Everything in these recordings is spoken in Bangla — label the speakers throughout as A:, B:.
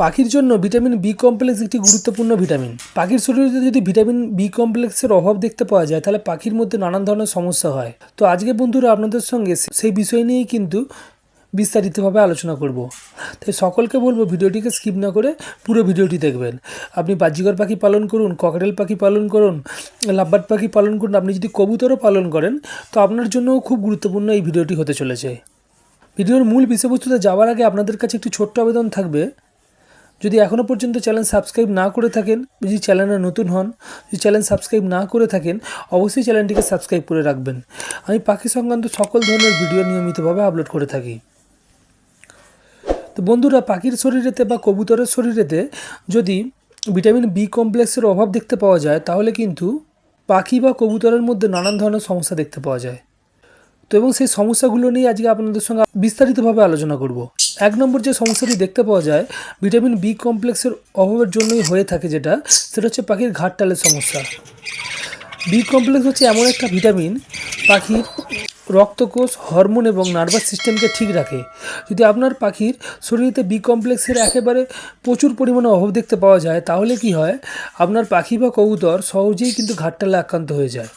A: পাখির জন্য ভিটামিন বি কমপ্লেক্স একটি গুরুত্বপূর্ণ ভিটামিন। পাখির শরীরে যদি ভিটামিন বি কমপ্লেক্সের অভাব দেখতে পাওয়া যায়, তাহলে পাখির মধ্যে নানান ধরনের সমস্যা হয়। তো আজকে বন্ধুরা আপনাদের সঙ্গে সেই বিষয় নিয়েই কিন্তু বিস্তারিতভাবে আলোচনা করব। তাই সকলকে বলব ভিডিওটিকে স্কিপ না করে পুরো ভিডিওটি দেখবেন। আপনি বাজিগর পাখি পালন করুন ককরেল পাখি পালন করুন, লাভবার্ড পাখি পালন করুন, আপনি যদি কবুতরও পালন করেন, তো আপনার জন্যও খুব গুরুত্বপূর্ণ এই ভিডিওটি হতে চলেছে। ভিডিওর মূল বিষয়বস্তুতে যাওয়ার আগে আপনাদের কাছে একটি ছোট্ট আবেদন থাকবে। যদি এখনও পর্যন্ত চ্যানেল সাবস্ক্রাইব না করে থাকেন, যদি চ্যানেলে নতুন হন, যদি চ্যানেল সাবস্ক্রাইব না করে থাকেন, অবশ্যই চ্যানেলটিকে সাবস্ক্রাইব করে রাখবেন। আমি পাখি সংক্রান্ত সকল ধরনের ভিডিও নিয়মিতভাবে আপলোড করে থাকি। তো বন্ধুরা, পাখির শরীরেতে বা কবুতরের শরীরেতে যদি ভিটামিন বি কমপ্লেক্সের অভাব দেখতে পাওয়া যায়, তাহলে কিন্তু পাখি বা কবুতরের মধ্যে নানান ধরনের সমস্যা দেখতে পাওয়া যায়। তো এবং সেই সমস্যাগুলো নিয়ে আজকে আপনাদের সঙ্গে বিস্তারিতভাবে আলোচনা করব। এক নম্বর যে সমস্যাটি দেখতে পাওয়া যায়, ভিটামিন বি কমপ্লেক্সের অভাবের জন্যই হয়ে থাকে যেটা, সেটা হচ্ছে পাখির ঘাটটালের সমস্যা। বি কমপ্লেক্স হচ্ছে এমন একটা ভিটামিন, পাখির রক্তকোষ, হরমোন এবং নার্ভাস সিস্টেমকে ঠিক রাখে। যদি আপনার পাখির শরীরেতে বি কমপ্লেক্সের একেবারে প্রচুর পরিমাণে অভাব দেখতে পাওয়া যায়, তাহলে কি হয়, আপনার পাখি বা কবুতর সহজেই কিন্তু ঘাটটালে আক্রান্ত হয়ে যায়।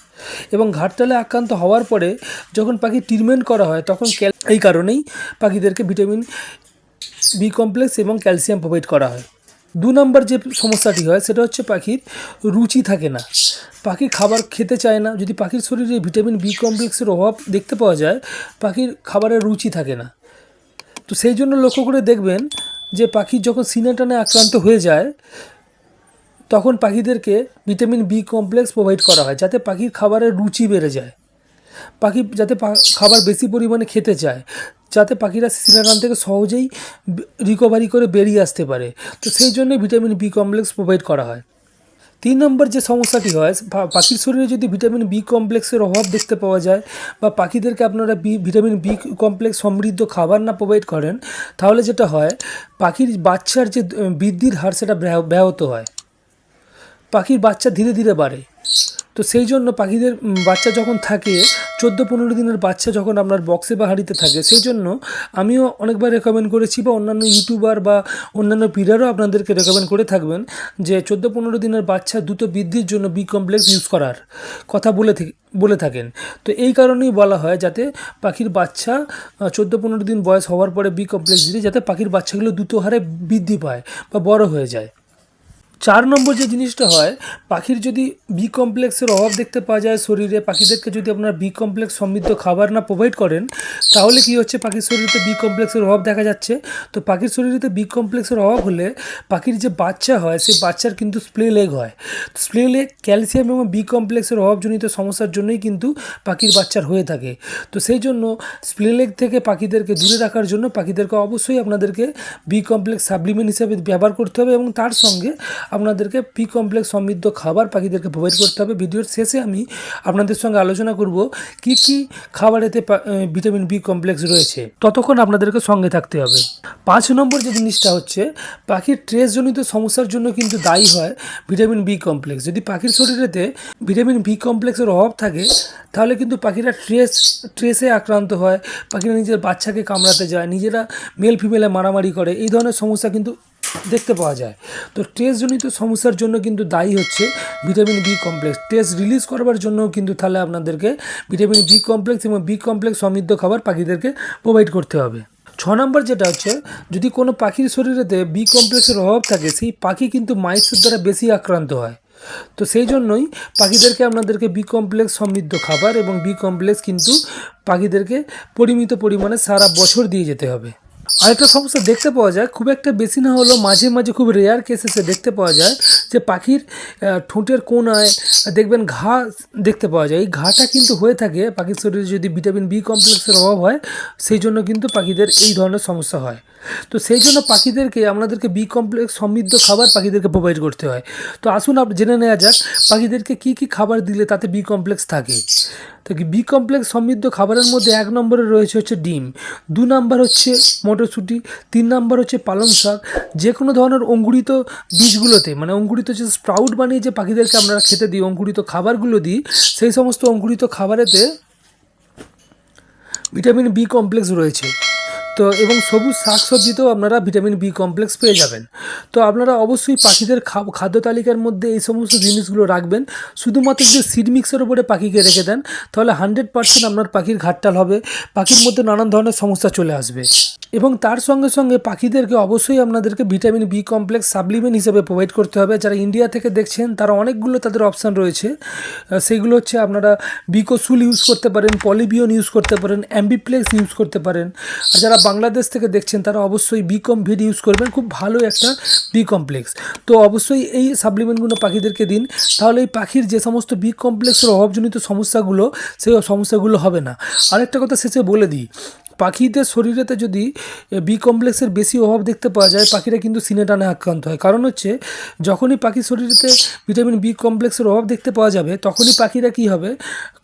A: এবং ঘাটটালে আক্রান্ত হওয়ার পরে যখন পাখি ট্রিটমেন্ট করা হয়, তখন এই কারণেই পাখিদেরকে ভিটামিন বি কমপ্লেক্স এবং ক্যালসিয়াম প্রোভাইড করা হয়। দু নম্বর যে সমস্যাটি হয়, সেটা হচ্ছে পাখির রুচি থাকে না। পাখি খাবার খেতে চায় না। যদি পাখির শরীরে ভিটামিন বি কমপ্লেক্সের অভাব দেখতে পাওয়া যায়, পাখির খাবারের রুচি থাকে না। তো সেই জন্য লক্ষ্য করে দেখবেন যে পাখি যখন সিনাটানে আক্রান্ত হয়ে যায় তখন পাখিদেরকে ভিটামিন বি কমপ্লেক্স প্রোভাইড করা হয়, যাতে পাখির খাবারের রুচি বেড়ে যায়। পাখি যাতে খাবার বেশি পরিমাণে খেতে চায়, যাতে পাখিরা সিনাটান থেকে সহজেই রিকভারি করে বেরিয়ে আসতে পারে। তো সেই জন্য ভিটামিন বি কমপ্লেক্স প্রোভাইড করা হয়। তিন নম্বর যে সমস্যাটি হয় পাখির শরীরে যদি ভিটামিন বি কমপ্লেক্সের অভাব দেখতে পাওয়া যায় বা পাখিদেরকে আপনারা বি ভিটামিন বি কমপ্লেক্স সমৃদ্ধ খাবার না প্রোভাইড করেন, তাহলে যেটা হয়, পাখির বাচ্চার যে বৃদ্ধির হার সেটা ব্যাহত হয়। পাখির বাচ্চা ধীরে ধীরে বাড়ে। তো সেই জন্য পাখিদের বাচ্চা যখন থাকে চোদ্দ পনেরো দিনের বাচ্চা যখন আপনার বক্সে বা হাঁড়িতে থাকে, সেই জন্য আমিও অনেকবার রেকমেন্ড করেছি বা অন্যান্য ইউটিউবার বা অন্যান্য পিরারও আপনাদেরকে রেকমেন্ড করে থাকবেন যে চোদ্দ পনেরো দিনের বাচ্চা দ্রুত বৃদ্ধির জন্য বি কমপ্লেক্স ইউজ করার কথা বলে বলে থাকেন। তো এই কারণেই বলা হয় যাতে পাখির বাচ্চা চোদ্দ পনেরো দিন বয়স হওয়ার পরে বি কমপ্লেক্স দিলে যাতে পাখির বাচ্চাগুলো দ্রুত হারে বৃদ্ধি পায় বা বড় হয়ে যায়। চার নম্বর যে জিনিসটা হয়, পাখির যদি বি কমপ্লেক্সের অভাব দেখতে পাওয়া যায় শরীরে, পাখিদেরকে যদি আপনার বি কমপ্লেক্স সমৃদ্ধ খাবার না প্রোভাইড করেন, তাহলে কি হচ্ছে? পাখির শরীরে বি কমপ্লেক্সের অভাব দেখা যাচ্ছে। তো পাখির শরীরে বি কমপ্লেক্সের অভাব হলে পাখির যে বাচ্চা হয়, সেই বাচ্চার কিন্তু স্প্লে লেগ হয়। স্প্লে লেগ ক্যালসিয়াম এবং বি কমপ্লেক্সের অভাবজনিত সমস্যার জন্যই কিন্তু পাখির বাচ্চার হয়ে থাকে। তো সেই জন্য স্প্লে লেগ থেকে পাখিদেরকে দূরে রাখার জন্য পাখিদেরকে অবশ্যই আপনাদেরকে বি কমপ্লেক্স সাপ্লিমেন্ট হিসেবে ব্যবহার করতে হবে এবং তার সঙ্গে আপনাদেরকে বি কমপ্লেক্স সমৃদ্ধ খাবার পাখিদেরকে প্রোভাইড করতে হবে। ভিডিওর শেষে আমি আপনাদের সঙ্গে আলোচনা করব কি কি খাবারেতে পা- ভিটামিন বি কমপ্লেক্স রয়েছে। ততক্ষণ আপনাদেরকে সঙ্গে থাকতে হবে। পাঁচ নম্বর যে জিনিসটা হচ্ছে, পাখির ট্রেসজনিত সমস্যার জন্য কিন্তু দায়ী হয় ভিটামিন বি কমপ্লেক্স যদি পাখির শরীরেতে ভিটামিন বি কমপ্লেক্সের অভাব থাকে, তাহলে কিন্তু পাখিরা ট্রেস ট্রেসে আক্রান্ত হয়, পাখিরা নিজের বাচ্চাকে কামড়াতে যায়, নিজেরা মেল ফিমেলে মারামারি করে। এই ধরনের সমস্যা কিন্তু দেখতে পাওয়া যায়। তো টেস্টজনিত সমস্যার জন্য কিন্তু দায়ী হচ্ছে vitamin B complex test release করবার জন্য কিন্তু তাহলে আপনাদেরকে ভিটামিন বি কমপ্লেক্স এবং বি কমপ্লেক্স সমৃদ্ধ খাবার পাখিদেরকে প্রোভাইড করতে হবে। ছ নম্বর যেটা হচ্ছে, যদি কোনো পাখির শরীরেতে বি কমপ্লেক্সের অভাব থাকে, সেই পাখি কিন্তু মাইসের দ্বারা বেশি আক্রান্ত হয়। তো সেই জন্যই পাখিদেরকে আপনাদেরকে বি কমপ্লেক্স সমৃদ্ধ খাবার এবং বি কমপ্লেক্স কিন্তু পাখিদেরকে পরিমিত পরিমাণে সারা বছর দিয়ে যেতে হবে। আরেকটা সমস্যা দেখতে পাওয়া যায়, খুব একটা বেশি না হলেও মাঝে মাঝে খুব রেয়ার কেসেসে দেখতে পাওয়া যায় যে পাখির ঠোঁটের কোনায় দেখবেন ঘা দেখতে পাওয়া যায়। এই ঘাটা কিন্তু হয়ে থাকে, পাখির শরীরে যদি ভিটামিন বি কমপ্লেক্সের অভাব হয়, সেই জন্য কিন্তু পাখিদের এই ধরনের সমস্যা হয়। তো সেই জন্য পাখিদেরকে, আমাদেরকে বি কমপ্লেক্স সমৃদ্ধ খাবার পাখিদেরকে প্রোভাইড করতে হয়। তো আসুন আপ, জেনে নেওয়া যাক, পাখিদেরকে কি কি খাবার দিলে তাতে বি কমপ্লেক্স থাকে। তো বি কমপ্লেক্স সমৃদ্ধ খাবারের মধ্যে এক নম্বরে রয়েছে হচ্ছে ডিম, দু নম্বর হচ্ছে মটরশুঁটি, তিন নম্বর হচ্ছে পালং শাক যে কোনো ধরনের অঙ্কুরিত বীজগুলোতে মানে অঙ্কুরিত যে স্প্রাউট বানিয়ে যে পাখিদেরকে আমরা খেতে দিই, অঙ্কুরিত খাবারগুলো দিই, সেই সমস্ত অঙ্কুরিত খাবারেতে ভিটামিন বি কমপ্লেক্স রয়েছে। তো এবং সবুজ শাকসবজিতেও আপনারা ভিটামিন বি কমপ্লেক্স পেয়ে যাবেন। তো আপনারা অবশ্যই পাখিদের খাদ্য তালিকার মধ্যে এই সমস্ত জিনিসগুলো রাখবেন। শুধুমাত্র যে সিড মিক্সের উপরে পাখিকে রেখে দেন, তাহলে হান্ড্রেড পার্সেন্ট আপনার পাখির ঘাটটাল হবে, পাখির মধ্যে নানান ধরনের সমস্যা চলে আসবে। এবং তার সঙ্গে সঙ্গে পাখিদেরকে অবশ্যই আপনাদেরকে ভিটামিন বি কমপ্লেক্স সাপ্লিমেন্ট হিসেবে প্রোভাইড করতে হবে। যারা ইন্ডিয়া থেকে দেখছেন, তারা অনেকগুলো তাদের অপশান রয়েছে। সেগুলো হচ্ছে আপনারা বিকোসুল ইউজ করতে পারেন পলিবিয়ন ইউজ করতে পারেন অ্যাম্বিপ্লেক্স ইউজ করতে পারেন। আর যারা বাংলাদেশ থেকে দেখছেন, তারা অবশ্যই বি কমভিড ইউজ করবেন। খুব ভালো একটা বি কমপ্লেক্স তো অবশ্যই এই সাপ্লিমেন্টগুলো পাখিদেরকে দিন। তাহলে এই পাখির যে সমস্ত বি কমপ্লেক্সের অভাবজনিত সমস্যাগুলো, সেই সমস্যাগুলো হবে না। আরেকটা কথা শেষে বলে দিই পাখিদের শরীরেতে যদি বি কমপ্লেক্সের বেশি অভাব দেখতে পাওয়া যায়, পাখিরা কিন্তু সিনে টানে আক্রান্ত হয়। কারণ হচ্ছে, যখনই পাখির শরীরেতে ভিটামিন বি কমপ্লেক্সের অভাব দেখতে পাওয়া যাবে, তখনই পাখিরা কি হবে?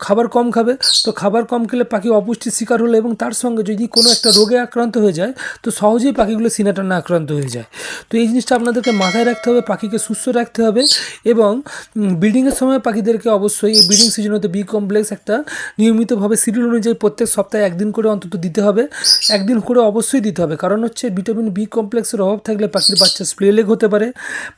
A: খাবার কম খাবে। তো খাবার কম খেলে পাখি অপুষ্টির শিকার হলো এবং তার সঙ্গে যদি কোনো একটা রোগে আক্রান্ত হয়ে যায়, তো সহজেই পাখিগুলো সিনে টানে আক্রান্ত হয়ে যায়। তো এই জিনিসটা আপনাদেরকে মাথায় রাখতে হবে, পাখিকে সুস্থ রাখতে হবে এবং ব্রিডিংয়ের সময় পাখিদেরকে অবশ্যই এই ব্রিডিং সিজনেতে বি কমপ্লেক্স একটা নিয়মিতভাবে সিডিউল অনুযায়ী প্রত্যেক সপ্তাহে একদিন করে অন্তত দিতে হবে, একদিন করে অবশ্যই দিতে হবে। কারণ হচ্ছে ভিটামিন বি কমপ্লেক্সের অভাব থাকলে পাখির বাচ্চা স্প্লেলেগ হতে পারে,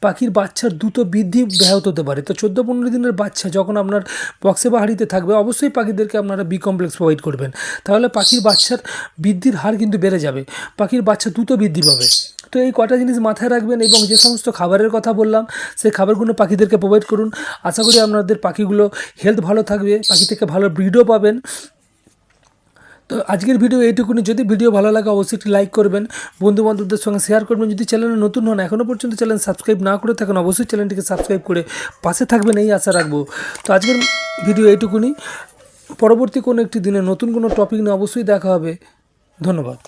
A: পাখির বাচ্চার দ্রুত বৃদ্ধি ব্যাহত হতে পারে। তো চোদ্দ পনেরো দিনের বাচ্চা যখন আপনার বক্সে বা হাঁড়িতে থাকবে, অবশ্যই পাখিদেরকে আপনারা বি কমপ্লেক্স প্রোভাইড করবেন। তাহলে পাখির বাচ্চার বৃদ্ধির হার কিন্তু বেড়ে যাবে, পাখির বাচ্চা দ্রুত বৃদ্ধি পাবে। তো এই কটা জিনিস মাথায় রাখবেন এবং যে সমস্ত খাবারের কথা বললাম, সেই খাবারগুলো পাখিদেরকে প্রোভাইড করুন। আশা করি আপনাদের পাখিগুলো হেলথ ভালো থাকবে, পাখি থেকে ভালো ব্রিডও পাবেন। তো আজকের ভিডিও এইটুকুনি। যদি ভিডিও ভালো লাগে, অবশ্যই একটি লাইক করবেন। বন্ধুবান্ধবদের সঙ্গে শেয়ার করবেন। যদি চ্যানেলে নতুন হন এখনও পর্যন্ত চ্যানেল সাবস্ক্রাইব না করে থাকেন, অবশ্যই চ্যানেলটিকে সাবস্ক্রাইব করে পাশে থাকবেন, এই আশা রাখব। তো আজকের ভিডিও এইটুকুনি। পরবর্তী কোনো একটি দিনে নতুন কোনো টপিক নিয়ে অবশ্যই দেখা হবে। ধন্যবাদ।